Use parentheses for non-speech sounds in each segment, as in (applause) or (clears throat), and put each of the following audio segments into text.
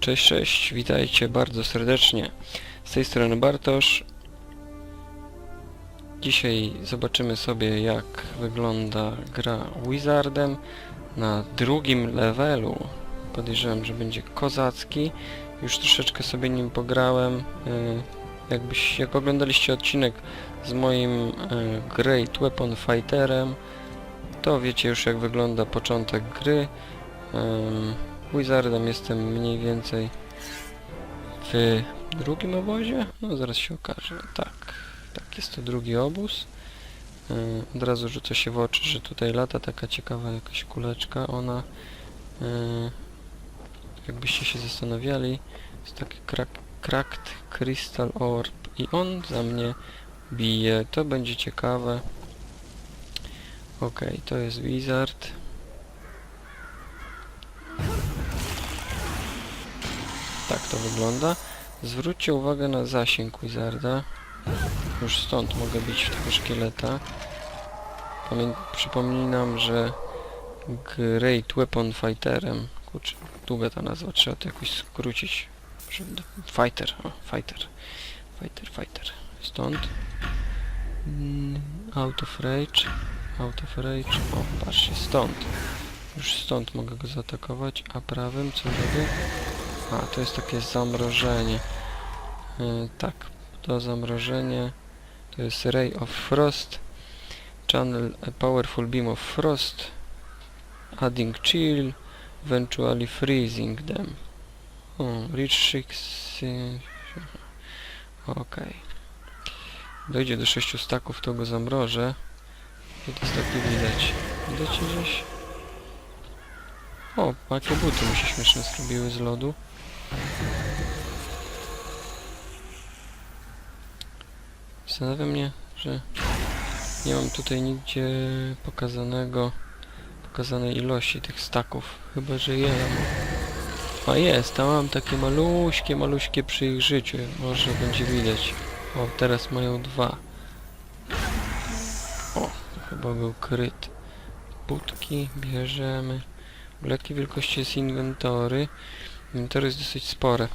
Cześć, cześć, witajcie bardzo serdecznie. Z tej strony Bartosz. Dzisiaj zobaczymy sobie jak wygląda gra Wizardem na drugim levelu. Podejrzewam, że będzie kozacki. Już troszeczkę sobie nim pograłem. Y, Jakbyś, jak oglądaliście odcinek z moim y, Great Weapon Fighterem, to wiecie już jak wygląda początek gry. Wizardem jestem mniej więcej w drugim obozie? No zaraz się okaże. Tak, tak jest to drugi obóz. Yy, od razu rzuca się w oczy, że tutaj lata taka ciekawa jakaś kuleczka. Ona, yy, jakbyście się zastanawiali, jest taki crack, cracked crystal orb i on za mnie bije. To będzie ciekawe. Okej, to jest wizard. Tak to wygląda. Zwróćcie uwagę na zasięg Wizarda. Już stąd mogę bić w tego szkieleta. Pamię przypominam, że Great Weapon Fighterem. Kurczę, długa ta nazwa, trzeba to jakoś skrócić. Fighter, o, fighter. Fighter, fighter. Stąd. Mm, Out of Rage. Out of Rage. O, patrzcie, stąd. Już stąd mogę go zaatakować, a prawym co robię? A, to jest takie zamrożenie. Yy, tak, to zamrożenie to jest Ray of Frost. Channel a Powerful Beam of Frost. Adding Chill. Eventually freezing them. O, reach 6... Okej. Dojdzie do 6 staków, to go zamrożę. I to jest takie widać. Widać gdzieś? O, jakie buty mu się śmieszne zrobiły z lodu. Zastanawia mnie, że nie mam tutaj nigdzie pokazanego pokazanej ilości tych staków. Chyba, że je A jest, tam mam takie maluśkie, maluśkie przy ich życiu. Może będzie widać. O, teraz mają dwa. O, chyba był kryt. Budki bierzemy. Jakiej wielkości jest inwentory? Inwentory jest dosyć spore.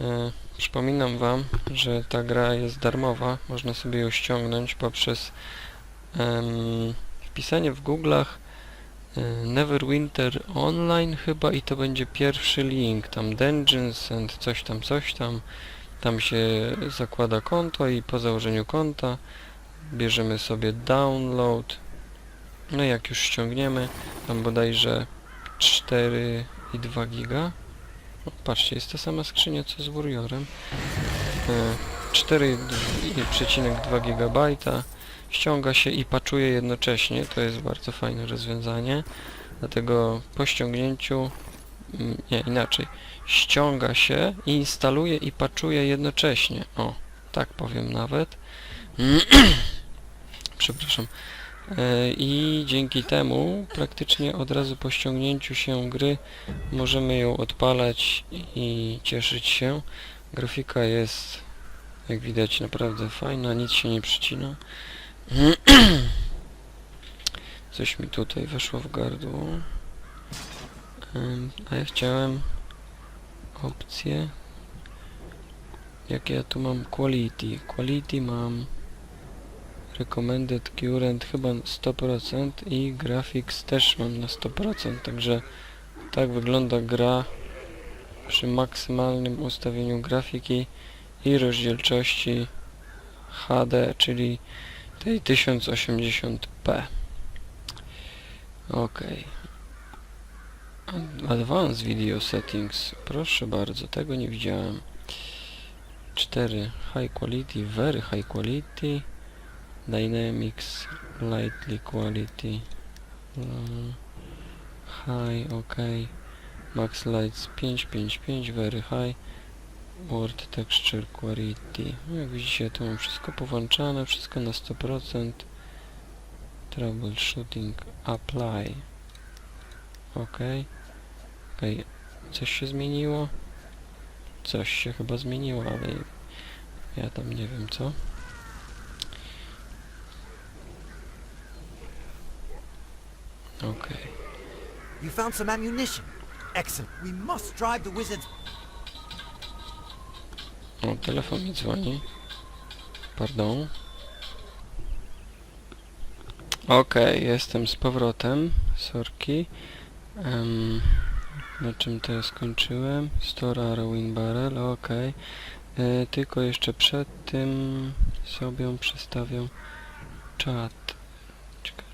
E, przypominam Wam, że ta gra jest darmowa. Można sobie ją ściągnąć poprzez em, wpisanie w Google'ach e, Neverwinter Online chyba i to będzie pierwszy link. Tam Dungeons and coś tam, coś tam. Tam się zakłada konto i po założeniu konta bierzemy sobie download. No i jak już ściągniemy, tam bodajże 4,2 giga. O, patrzcie, jest ta sama skrzynia co z Warriorem. E, 4,2 GB ściąga się i paczuje jednocześnie. To jest bardzo fajne rozwiązanie. Dlatego po ściągnięciu, mm, nie inaczej, ściąga się, instaluje i paczuje jednocześnie. O, tak powiem nawet. (clears throat) Przepraszam. E, I dzięki temu praktycznie od razu po ściągnięciu się gry możemy ją odpalać i cieszyć się. Grafika jest jak widać naprawdę fajna, nic się nie przycina. (clears throat) Coś mi tutaj weszło w gardło. A ja chciałem opcję. Jakie ja tu mam quality? Quality mam recommended current chyba 100% i graphics też mam na 100%, także tak wygląda gra przy maksymalnym ustawieniu grafiki i rozdzielczości HD, czyli tej 1080p. Ok. Advanced Video Settings. Proszę bardzo, tego nie widziałem. 4. High Quality, Very High Quality. Dynamics, Lightly Quality. mm, High, ok. Max Lights 555, Very High. Word Texture Quality. Jak widzicie, tu mam wszystko powłączane, wszystko na 100%. Troubleshooting Apply. Ok. Ok. Coś się zmieniło? Coś się chyba zmieniło, ale ja tam nie wiem co. Ok. You found some ammunition. Excellent. We must drive the wizards. O, telefon mi dzwoni. Pardon. Okej, jestem z powrotem. Sorki. Em, na czym to ja skończyłem? Store Arrowin Barrel, okej. E, Tylko jeszcze przed tym sobie przestawię czat.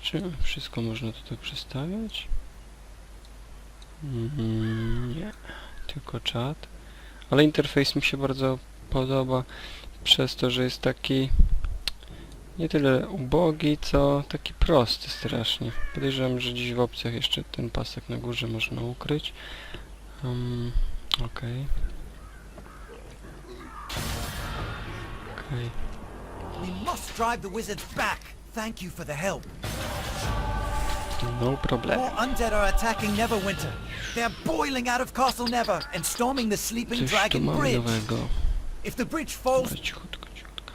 Czy wszystko można tutaj przestawiać? Mm, nie, tylko czat. Ale interfejs mi się bardzo podoba przez to, że jest taki nie tyle ubogi, co taki prosty strasznie. Podejrzewam, że dziś w opcjach jeszcze ten pasek na górze można ukryć. Um, Okej. Okej. We must drive the back. Thank you for the help. No problem. More undead are attacking Neverwinter. They're boiling out of Castle Never and storming the Sleeping Coś tu Dragon mamy Bridge. nowego. If the bridge falls, Dobra, cichutko, cichutko.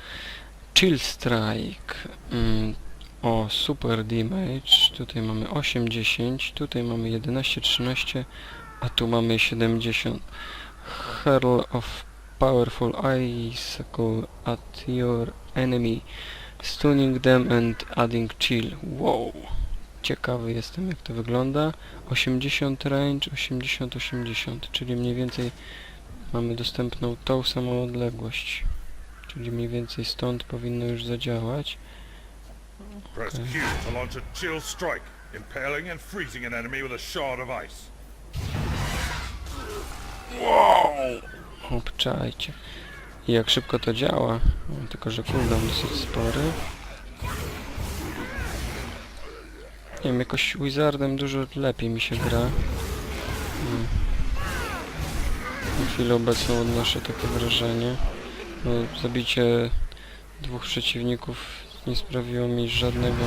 Chill Strike. Mm, o, super damage. Tutaj mamy 8, 10. Tutaj mamy 11, 13. A tu mamy 70. Hurl of powerful icicle at your enemy. Stunning them and adding chill. Wow. Ciekawy jestem jak to wygląda. 80 range, 80, 80. Czyli mniej więcej mamy dostępną tą samą odległość. Czyli mniej więcej stąd powinno już zadziałać. Okay. Ice. Obczajcie. I jak szybko to działa. Tylko, że cooldown dosyć spory. Nie wiem, jakoś Wizardem dużo lepiej mi się gra. Hmm. Na chwilę obecną odnoszę takie wrażenie. No, zabicie dwóch przeciwników nie sprawiło mi żadnego...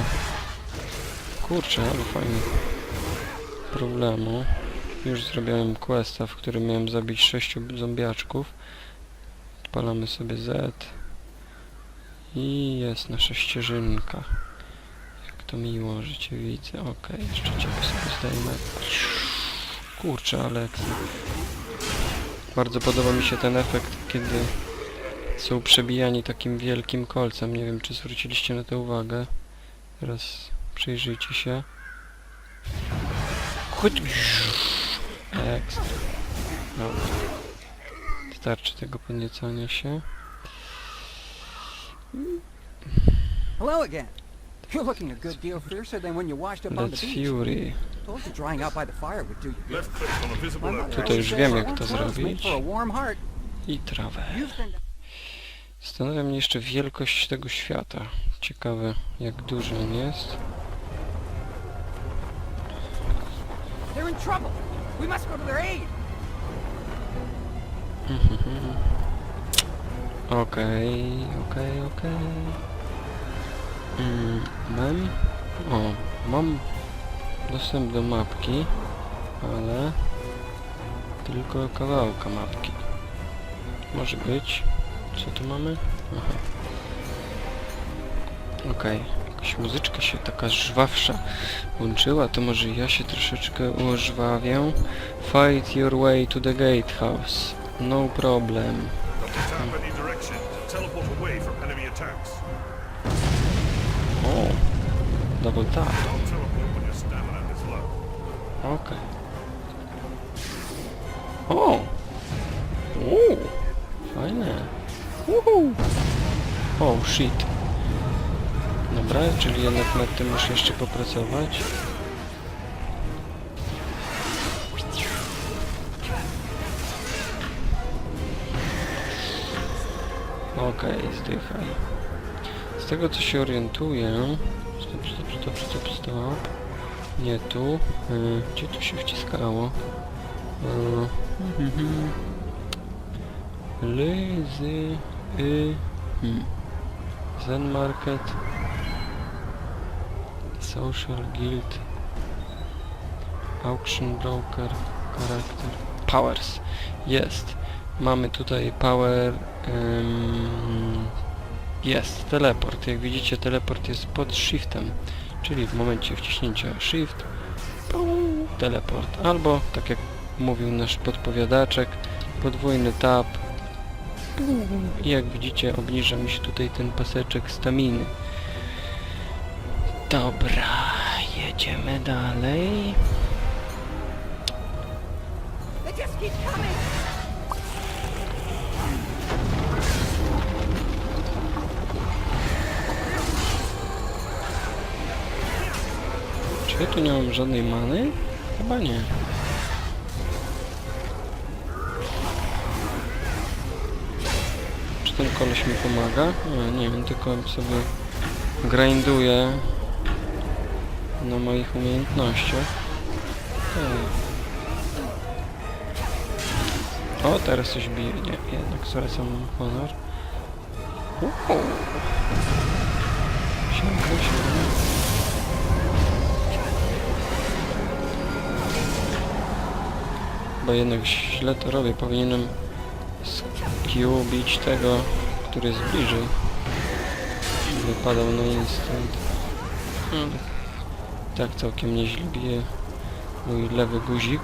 Kurczę, ale fajnie. Problemu. Już zrobiłem questa, w którym miałem zabić sześciu zombiaczków. Odpalamy sobie Z. I jest nasza ścieżynka. To miło, że Cię widzę. Okej, jeszcze Ciebie sobie zdejmę. Kurczę, ale. Bardzo podoba mi się ten efekt, kiedy są przebijani takim wielkim kolcem. Nie wiem, czy zwróciliście na to uwagę. Teraz przyjrzyjcie się. Chodź. Ekstra. Dobra. Starczy tego podniecania się. Hello again. You're looking a good deal fiercer than when you washed up on the Let's beach. Fury. Told you drying out by the fire would do you good. Left click on a visible My mother area. Tutaj już wiem, jak to warm clothes make zrobić. For a warm heart. I trawę. You've been Zastanawia mnie jeszcze wielkość tego świata. Ciekawe, jak duży on jest. They're in trouble. We must go to their aid. Okej, okej, okej. Mm, Mam... O, mam dostęp do mapki, ale tylko kawałka mapki. Może być. Co tu mamy? Aha. Okej, jakaś muzyczka się taka żwawsza włączyła, to może ja się troszeczkę użwawię. Fight your way to the gatehouse. No problem. Double tap. Okej. O! Uuu, fajne. Uhu. Oh shit. Dobra, czyli jednak nad tym muszę jeszcze popracować. Okej, zdychaj. Z tego co się orientuję... Stop, stop, stop. Nie tu. Y, gdzie tu się wciskało? Y, mhm. Lyzy... Y, hmm. Zen Market. Social Guild. Auction Broker. Charakter. Powers. Jest. Mamy tutaj power... ym, jest. Teleport. Jak widzicie teleport jest pod shiftem. Czyli w momencie wciśnięcia shift teleport. Albo tak jak mówił nasz podpowiadaczek podwójny tab I jak widzicie, obniża mi się tutaj ten paseczek staminy. Dobra, jedziemy dalej. They just keep coming! Ja tu nie mam żadnej many? Chyba nie. Czy ten koleś mi pomaga? Nie, nie wiem, tylko sobie grinduję na moich umiejętnościach. O, teraz coś bije. Nie, jednak zwracam honor. Uhu. Siemka, siemka. Bo jednak źle to robię. Powinienem skiubić tego, który jest bliżej. Wypadał na instant. Hmm. Tak całkiem nieźle bije mój lewy guzik.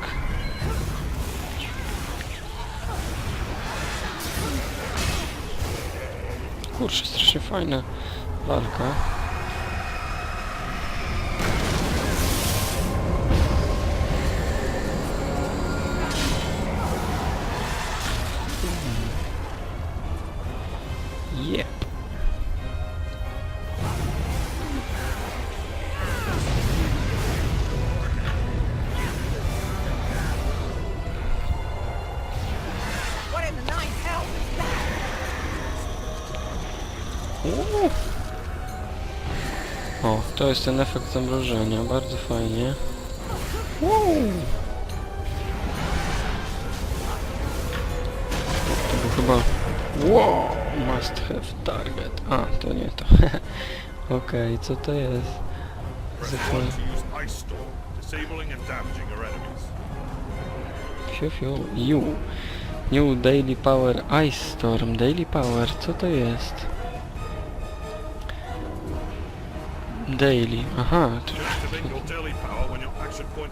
Kurczę, strasznie fajna walka. To jest ten efekt zamrożenia, bardzo fajnie. Uuu. To był chyba... Wow, must have target. A, to nie to. (laughs) Okej, co to jest? Zupełnie... Fiu, fiu, you. New Daily Power Ice Storm. Daily Power, co to jest?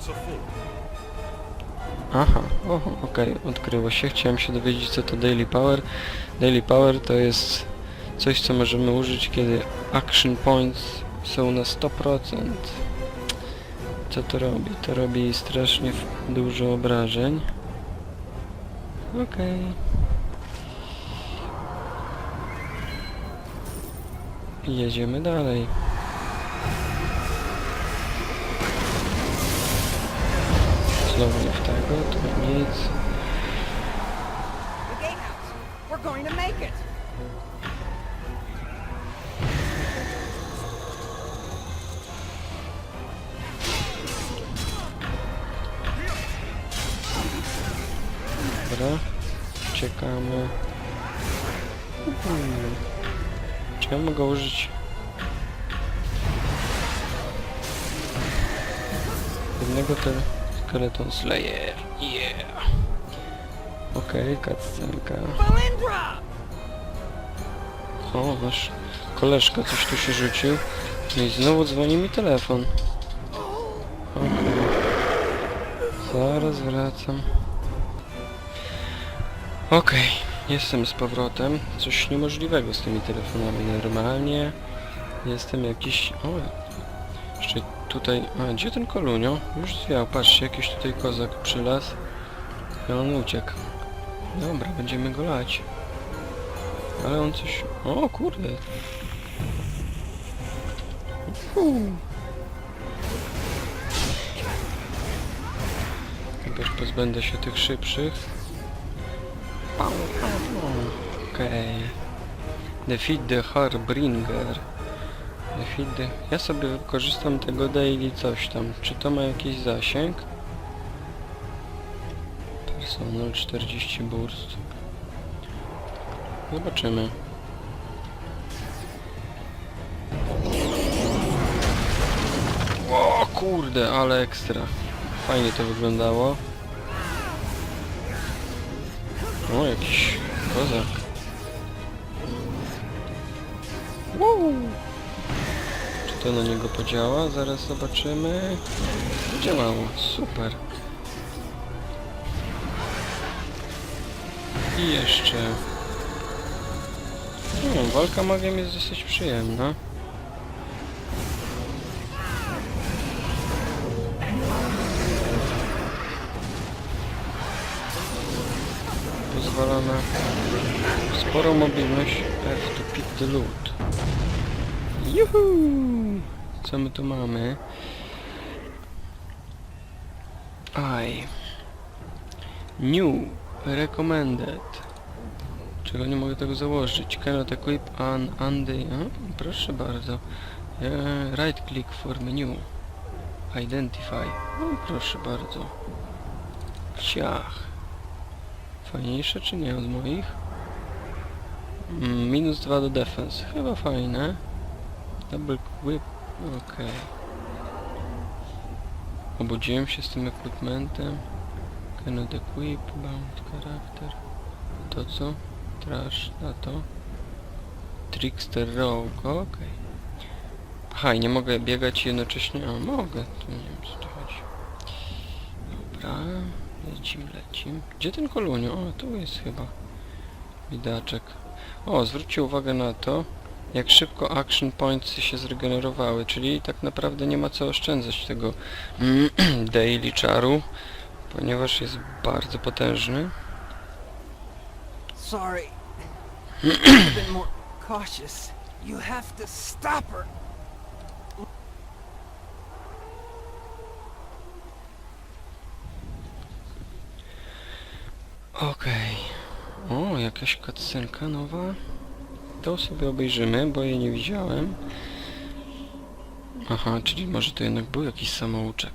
Are full. aha, oho, okej, odkryło się. Chciałem się dowiedzieć co to Daily Power. Daily Power to jest coś, co możemy użyć, kiedy action points są na 100%. Co to robi? To robi strasznie dużo obrażeń. Okej. Jedziemy dalej. Znowu nie w tego, tu nic. Dobra. Czekamy. Hmm. Czy ja mogę użyć... Jednego te Skeleton Slayer. Yeah. Okej, okay, cutscenka. O, nasz koleżka coś tu się rzucił. No i znowu dzwoni mi telefon. Okej. Zaraz wracam. Okej, jestem z powrotem. Coś niemożliwego z tymi telefonami. Normalnie jestem jakiś... O, jeszcze tutaj... A, gdzie ten kolunio? Już zwiał, patrzcie, jakiś tutaj kozak przylazł. I on uciekł. Dobra, będziemy go lać. Ale on coś... O kurde. Uhu. Najpierw pozbędę się tych szybszych. Okej. Defeat the Harbringer. The... Ja sobie wykorzystam tego daily coś tam. Czy to ma jakiś zasięg? Personal 40 burst. Zobaczymy. O kurde, ale ekstra. Fajnie to wyglądało. O, jakiś kozak. Wow. To na niego podziała? Zaraz zobaczymy. Działało, super. I jeszcze No, walka magiem jest dosyć przyjemna. Pozwala na sporą mobilność F to pick the loot. Juhu! Co my tu mamy? I. New. Recommended. Czego nie mogę tego założyć? Cannot equip an unday... A, proszę bardzo. Right click for menu. Identify. No, proszę bardzo. Ciach. Fajniejsze czy nie od moich? Mm, minus 2 do defense. Chyba fajne. Double whip. Okej. Obudziłem się z tym equipmentem. Cannot equip. Bound character. To co? Trash. Na to. Trickster Rogue. Okej. Aha, i nie mogę biegać jednocześnie. A, mogę. Tu nie wiem co tu chodzi. Dobra. Lecim, lecim. Gdzie ten kolunio? O, tu jest chyba. Widaczek. O, zwróćcie uwagę na to, jak szybko action points się zregenerowały, czyli tak naprawdę nie ma co oszczędzać tego (clears throat) daily czaru, ponieważ jest bardzo potężny. Sorry. I've been more cautious. You have to stop her. Okej. O, jakaś cutscenka nowa. To sobie obejrzymy, bo jej nie widziałem. Aha, czyli może to jednak był jakiś samouczek.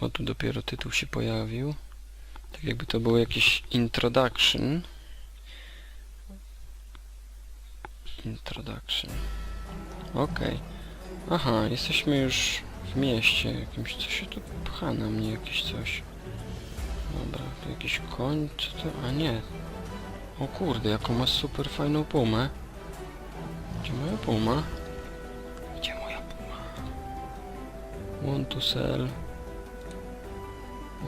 O, tu dopiero tytuł się pojawił. Tak jakby to było jakiś introduction. Introduction. Okej. Aha, jesteśmy już w mieście jakimś. Co się tu pcha na mnie? Jakieś coś. Dobra, jakiś koń, czy to? A nie. O kurde, jaką ma super fajną pumę. Gdzie moja puma? Gdzie moja puma? Want to sell.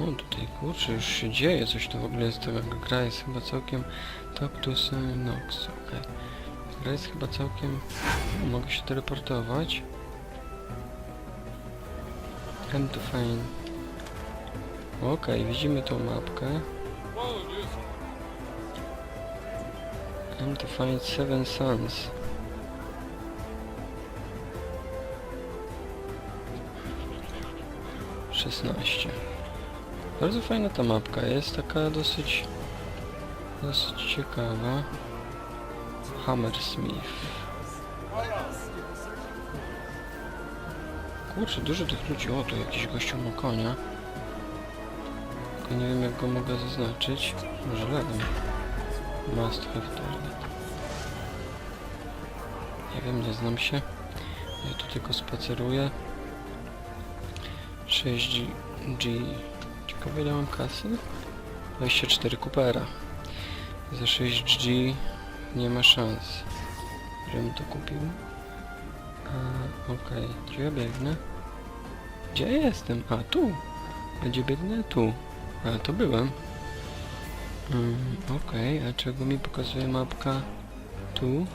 O, tutaj kurczę, już się dzieje coś tu w ogóle jest. Ta gra jest chyba całkiem... Talk to sell Nox, okej. Gra jest chyba całkiem... Mogę się teleportować. M to find. Okej, widzimy tą mapkę. M to find Seven Suns. Szesnaście. Bardzo fajna ta mapka jest, taka dosyć... dosyć ciekawa. Hammersmith. Kurczę, dużo tych ludzi. O, tu jakiś gościu ma konia. Tylko nie wiem jak go mogę zaznaczyć. Może lewym. Must have target. Nie wiem, nie znam się. Ja tu tylko spaceruję. 6G... Ciekawe ile mam kasy? 24 kupera. Za 6G nie ma szans, żebym to kupił. Okej, gdzie ja biegnę? Gdzie jestem? A, tu! Gdzie biegnę? Tu. A, to byłem. Mm, okej, a czego mi pokazuje mapka? Tu?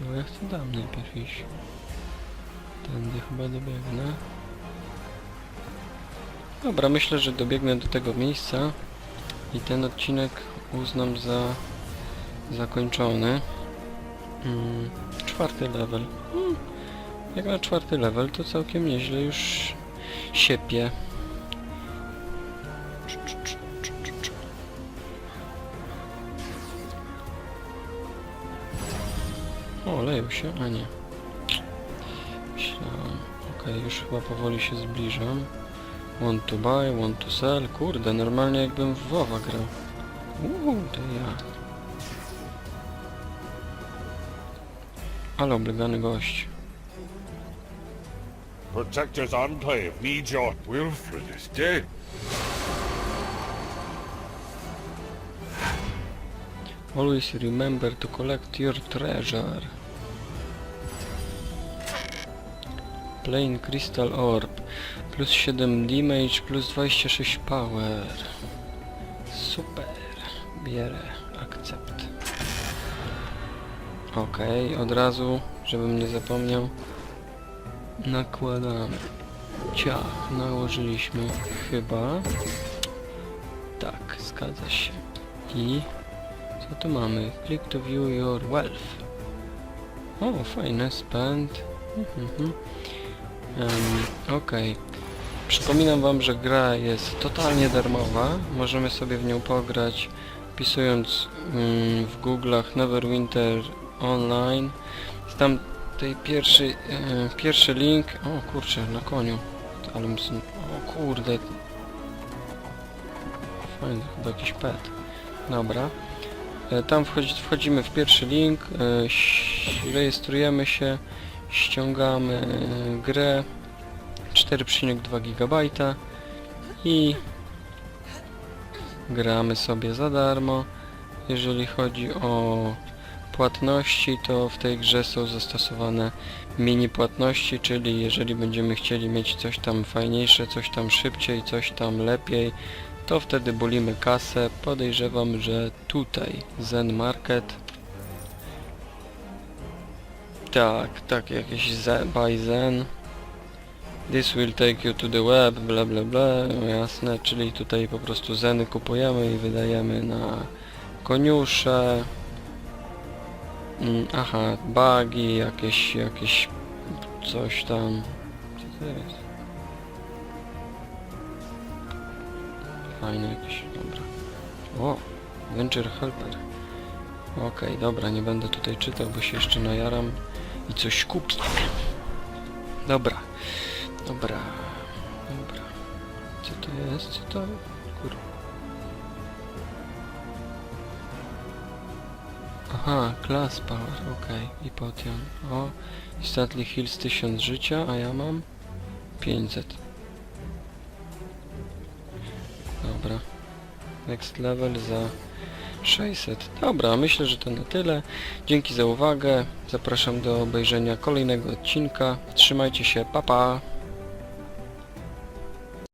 No ja chcę tam najpierw iść. Tędy chyba dobiegnę. Dobra, myślę, że dobiegnę do tego miejsca i ten odcinek uznam za zakończony. Mm, czwarty level. Mm, jak na czwarty level to całkiem nieźle już siepie. O, leją się, a nie. Myślałem. Okej, już chyba powoli się zbliżam. Want to buy, want to sell. Kurde, normalnie jakbym w WoWa grał. Uuu, to ja. Ale oblegany gość. Protector's Enclave needs your... Wilfred is dead. Always remember to collect your treasure. Plain Crystal Orb. Plus 7 damage, plus 26 power. Super. Bierę. Okej, od razu, żebym nie zapomniał. Nakładamy. Ciach, nałożyliśmy chyba. Tak, zgadza się. I co tu mamy? Click to view your wealth. O, fajne, spend. Um, Okej. Przypominam wam, że gra jest totalnie darmowa. Możemy sobie w nią pograć wpisując mm, w Google'ach Neverwinter Online. Tam tej pierwszy, e, pierwszy link. O kurczę, na koniu. Ale ms- o kurde. Fajny, chyba jakiś pet. Dobra. E, Tam wchodzi, wchodzimy w pierwszy link, e, rejestrujemy się, ściągamy e, grę 4,2 GB i gramy sobie za darmo. Jeżeli chodzi o płatności, to w tej grze są zastosowane mini płatności, czyli jeżeli będziemy chcieli mieć coś tam fajniejsze, coś tam szybciej, coś tam lepiej, to wtedy bulimy kasę. Podejrzewam, że tutaj Zen Market. Tak, tak, jakieś Zen, buy Zen. This will take you to the web, bla bla bla, no jasne, czyli tutaj po prostu Zeny kupujemy i wydajemy na koniusze. Mm, aha, bugi, jakieś, jakieś coś tam. Co to jest? Fajne jakieś, dobra. O, Venture Helper. Okej, dobra, nie będę tutaj czytał, bo się jeszcze najaram i coś kupię. Dobra, dobra, dobra. Co to jest? Co to? Kur... Aha, Class Power, okej, i Potion. O, instantly heals 1000 życia, a ja mam 500. Dobra. Next level za 600. Dobra, myślę, że to na tyle. Dzięki za uwagę. Zapraszam do obejrzenia kolejnego odcinka. Trzymajcie się, pa pa!